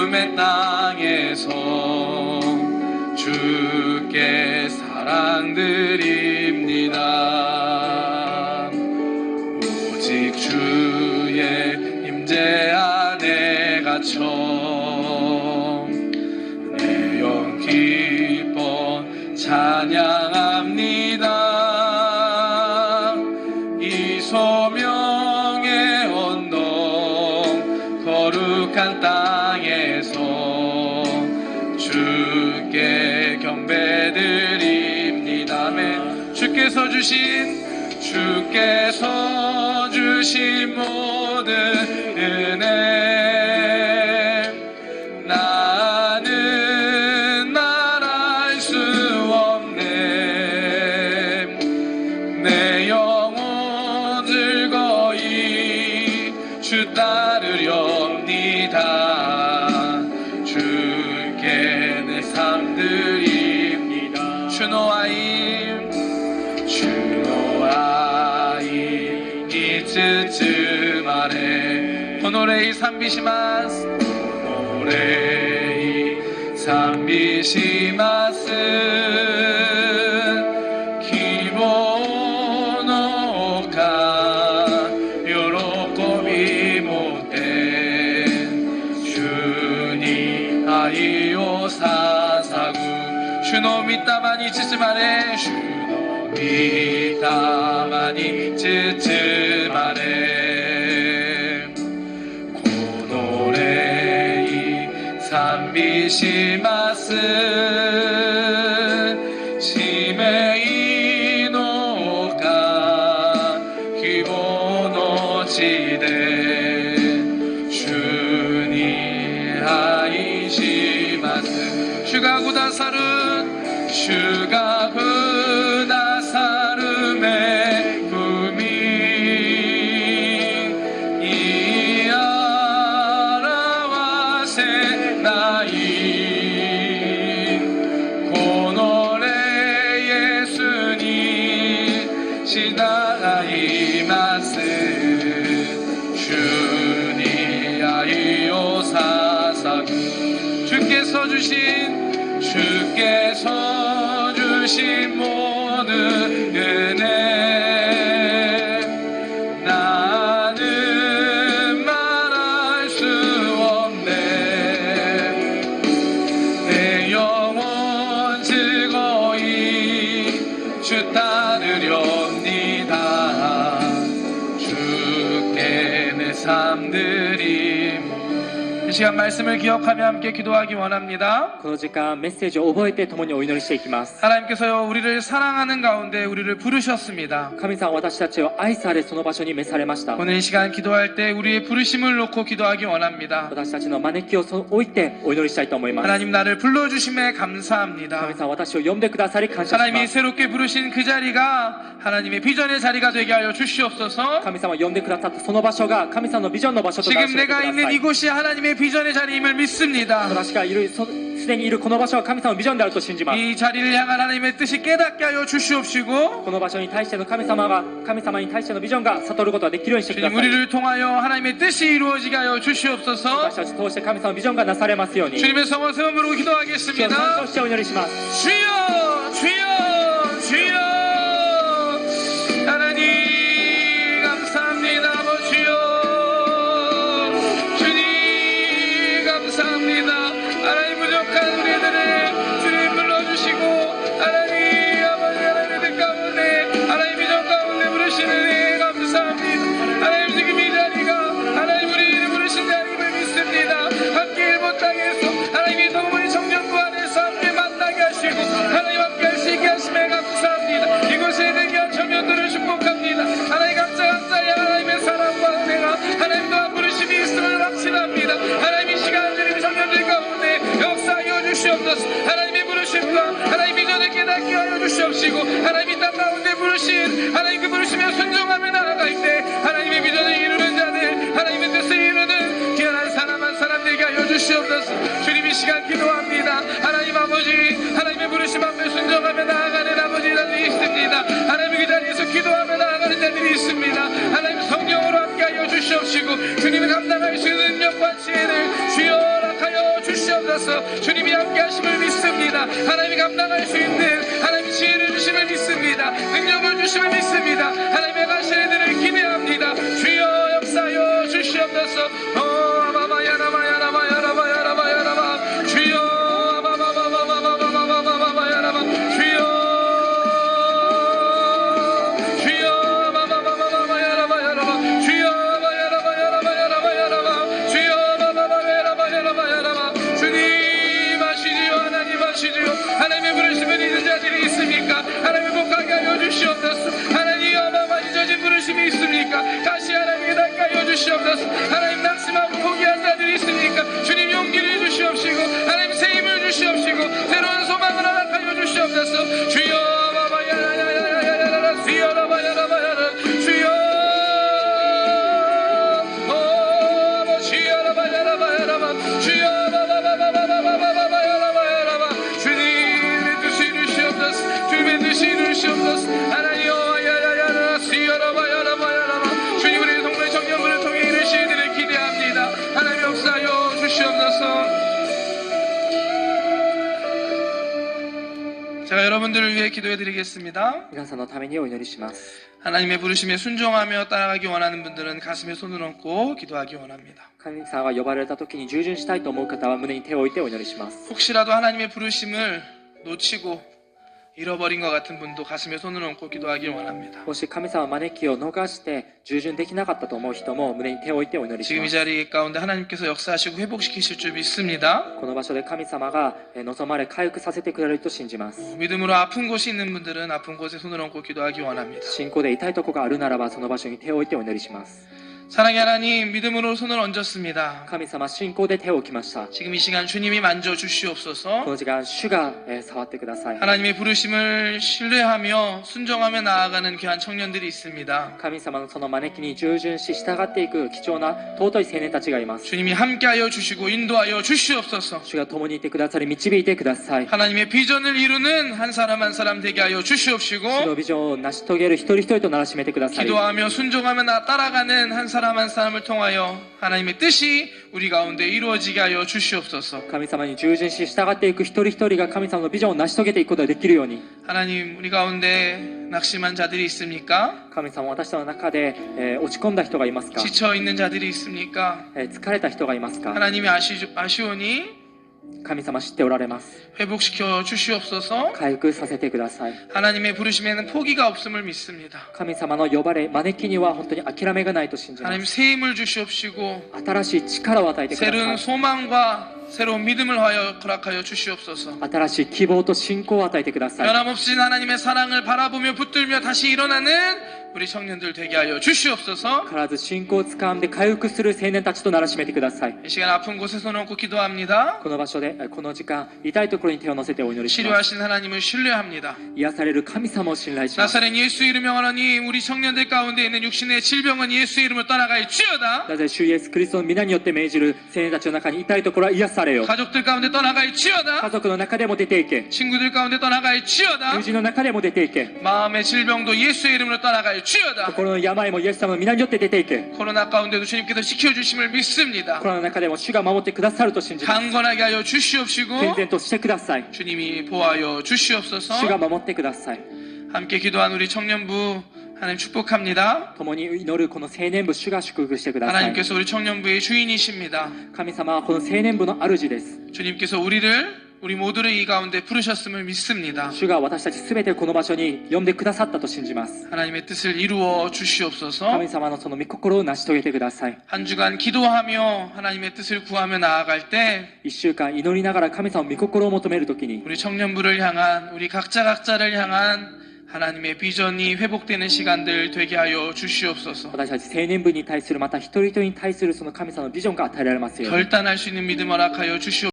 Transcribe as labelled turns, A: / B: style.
A: 기쁨의 땅에서 주께 사랑 드립니다. 오직 주의 임재 안에 갇혀 내영 기뻐 찬양 주신 주께서 주신 모든 은혜. 나는 말할 수 없네. 내 영혼 즐거이 주 따르렵니다 호노레이 산비시마스 호노레이 산비시마스 기본오카 요로코비 못된 주니 아이오 사사구 주노 미타마니 츠 산비시 주신 주께서 주신 모든 이 시간 말씀을 기억하며 함께 기도하기 원합니다
B: この時間メッセージを覚えて共にお祈りしていきます
A: 하나님께서요 우리를 사랑하는 가운데 우리를 부르셨습니다
B: 神様は私たちを愛されその場所に召されました
A: 오늘 이 시간 기도할 때 우리의 부르심을 놓고 기도하기 원합니다
B: 私たちの招きをそ置いてお祈りしたいと思います
A: 하나님 나를 불러주심에 감사합니다
B: 神様私を呼んでくださり感謝し
A: 하나님이
B: ます
A: 새롭게 부르신 그 자리가 하나님의 비전의 자리가 되게 하여 주시옵소서
B: 神様呼んでくださったその場所が神様のビジョンの場所とな
A: 지금
B: ってくだ
A: 내가
B: さ
A: 있는
B: い
A: 이곳이 하나님의 비전의 자리임을 믿습니다
B: 私がいるそすでにいるこの場所は神様のビジョンであると信じます
A: 이 자리를 향한 하나님의 뜻이 깨닫게 하여 주시옵시고
B: この場所に対しての神様が神様に対してのビジョンが悟ることができるようにしてくだ
A: 주님
B: さい
A: 우리를 통하여 하나님의 뜻이 이루어지게 하여 주시옵소서
B: 私たち通して神様のビジョンがなされますように主
A: 주님의 성원 세번 부르고
B: を参照
A: 기도하겠습니다
B: してお祈りします
A: 주여 주여 주여 하여 주시옵시고 하나님 이 땅 가운데 부르신 하나님 그 부르심에 순종하며 나아갈 때 하나님의 비전을 이루는 자들 하나님의 뜻을 이루는 귀한 사람 한 사람 되게 하여 주시옵소서. 주님 이 시간 기도합니다. 하나님 아버지 하나님의 부르심 앞에 순종하며 나아가는 아버지라도 있습니다. 하나님 그 자리에서 기도하며 나아가는 자들이 있습니다. 하나님 성령으로 함께 하여 주시옵시고 주님이 감당할 수 있는 능력과 지혜를 주시옵소서. 주님이 함께 하심을 믿습니다. 하나님이 감당할 수 있는 하나님이 지혜를 주심을 믿습니다. 능력을 주심을 믿습니다. 하나님의 가시는 일을 기대합니다. 주여 역사여 주시옵소서 하시지요 하나님의 부르심을 잊은 자들이 있습니까? 하나님의 복하게 하여 주시옵소서. 하나님 어마어마 잊어진 부르심이 있습니까? 다시 하나님께 닿게 하여 주시옵소서. 하나님 낙심하고 포기한 자들이 있습니까? 주님 용기를 주시옵시고 하나님 새 힘을 주시옵시고 새로운 소망을 허락하여 주시옵소서 기도해 드리겠습니다.
B: 皆さんのためにお祈りします
A: 하나님의 부르심에 순종하며 따라가기 원하는 분들은 가슴에 손을 얹고 기도하기 원합니다.
B: 神様が呼ばれた時に従順したいと思う方は胸に手を置いてお祈りします
A: 혹시라도 하나님의 부르심을 놓치고 잃어버린 것 같은 분도 가슴에 손을 얹고 기도하기 원합니다.
B: もし神様の招きを逃して従順できなかったと思う人も胸に手を置いてお祈りし
A: 지금
B: ま
A: 이
B: す
A: 자리 가운데 하나님께서 역사하시고 회복시키실 줄 믿습니다.
B: この場所で神様がえー望まれ回復させてくれると信じます
A: 믿음으로 아픈 곳이 있는 분들은 아픈 곳에 손을 얹고 기도하기 원합니다.
B: 信仰で痛いとこがあるならばその場所に手を置いてお祈りします
A: 사랑의 하나님, 믿음으로 손을 얹었습니다.
B: 神様信仰で手を置きました
A: 지금 이 시간 주님이 만져
B: こ
A: 주시옵소서.
B: の時間主がえー触ってください
A: 하나님의 부르심을 신뢰하며 순종하며 나아가는 귀한 청년들이 있습니다.
B: 神様のその招きに従順し従っていく貴重な尊い青年たちがいます
A: 주님이 함께하여 주시고 인도하여 주시옵소서.
B: 主が共にいてくださり導いてください
A: 하나님의 비전을 이루는 한 사람 한 사람 되게 하여
B: 主
A: 주시옵시고
B: のビジョンを成し遂げる一人一人とならしめてください
A: 기도하며 순종하며 나 따라가는 한 사람 한 사람을 통하여 하나님의 뜻이 우리 가운데 이루어지게 하여 주시옵소서.
B: 神様に従順し従っていく一人一人が神様のビジョンを成し遂げていくことができるように
A: 하나님 우리 가운데 낙심한 자들이 있습니까?
B: 神様私の中で、えー落ち込んだ人がいますか、
A: 지쳐 있는 자들이 있습니까?
B: えー疲れた人がいますか
A: 하나님이 아시, 아시오니
B: 神様知っておられます
A: 회복시켜 주시옵소서.
B: 回復させてください
A: 하나님의 부르심에는 포기가 없음을 믿습니다.
B: 神様の呼ばれ招きには本当に諦めがないと信じま
A: 하나님
B: す
A: 새 힘을 주시옵시고
B: 新しい力を与えてくだ
A: 새로운
B: さい
A: 소망과 새로운 믿음을 하여 허락하여 주시옵소서.
B: 新しい希望と信仰を与えてください
A: 변함없이 하나님의 사랑을 바라보며 붙들며 다시 일어나는 우리 청년들 되게 하여 주시옵소서.
B: 必ず信仰をつかんで回復する青年たちとならしめてください
A: 이 시간 아픈 곳에 손 얹고 기도합니다.
B: この場所でえこの時間痛いところに手を乗せてお祈りします
A: 치료하신 하나님을 신뢰합니다.
B: 癒される神様を信頼します
A: 나사렛 예수 이름 명하노니 우리 청년들 가운데 있는 육신의 질병은 예수 이름을 떠나가이 치여다.
B: なぜ主イエス・クリストの皆によって命じる青年たちの中に痛いところは癒されよ
A: 가족들 가운데 떠나가이
B: 家
A: 치여다.
B: 族の中でも出ていけ
A: 친구들 가운데 떠나가이 치여다.
B: 友人の中でも出ていけ
A: 마음의 질병도 예수의 이름으로 떠나가이 치여다.
B: 心の病もイエス様の皆によって出ていけ
A: 코로나 가운데도 주님께서 지켜주심을 믿습니다.
B: コロナの中でも主が守ってくださると信じます
A: 강건하게 하여 주시옵시고
B: 健全としてください
A: 주님이 보하여
B: 主が
A: 주시옵소서.
B: 守ってください
A: 함께 기도한 우리 청년부 하나님 축복합니다.
B: 共に祈るこの青年部主が祝福してください
A: 하나님께서 우리 청년부의 주인이십니다.
B: 神様はこの青年部の主です
A: 주님께서 우리를 우리 모두를 이 가운데 부르셨음을 믿습니다.
B: 主が私たち全てこの場所に呼んでくださったと信じます
A: 하나님의 뜻을 이루어 주시옵소서.
B: 神様のその御心を成し遂げてください
A: 한 주간 기도하며 하나님의 뜻을 구하며 나아갈 때
B: 一週間祈りながら神様の御心を求めるときに
A: 우리 청년부를 향한 우리 각자 각자를 향한 하나님의 비전이 회복되는 시간들 되게 하여 주시옵소서.
B: 私たち青年部に対するまた一人一人に対するその神様のビジョンが与えられますように
A: 결단할 수 있는 믿음 허락하여 주시옵소서.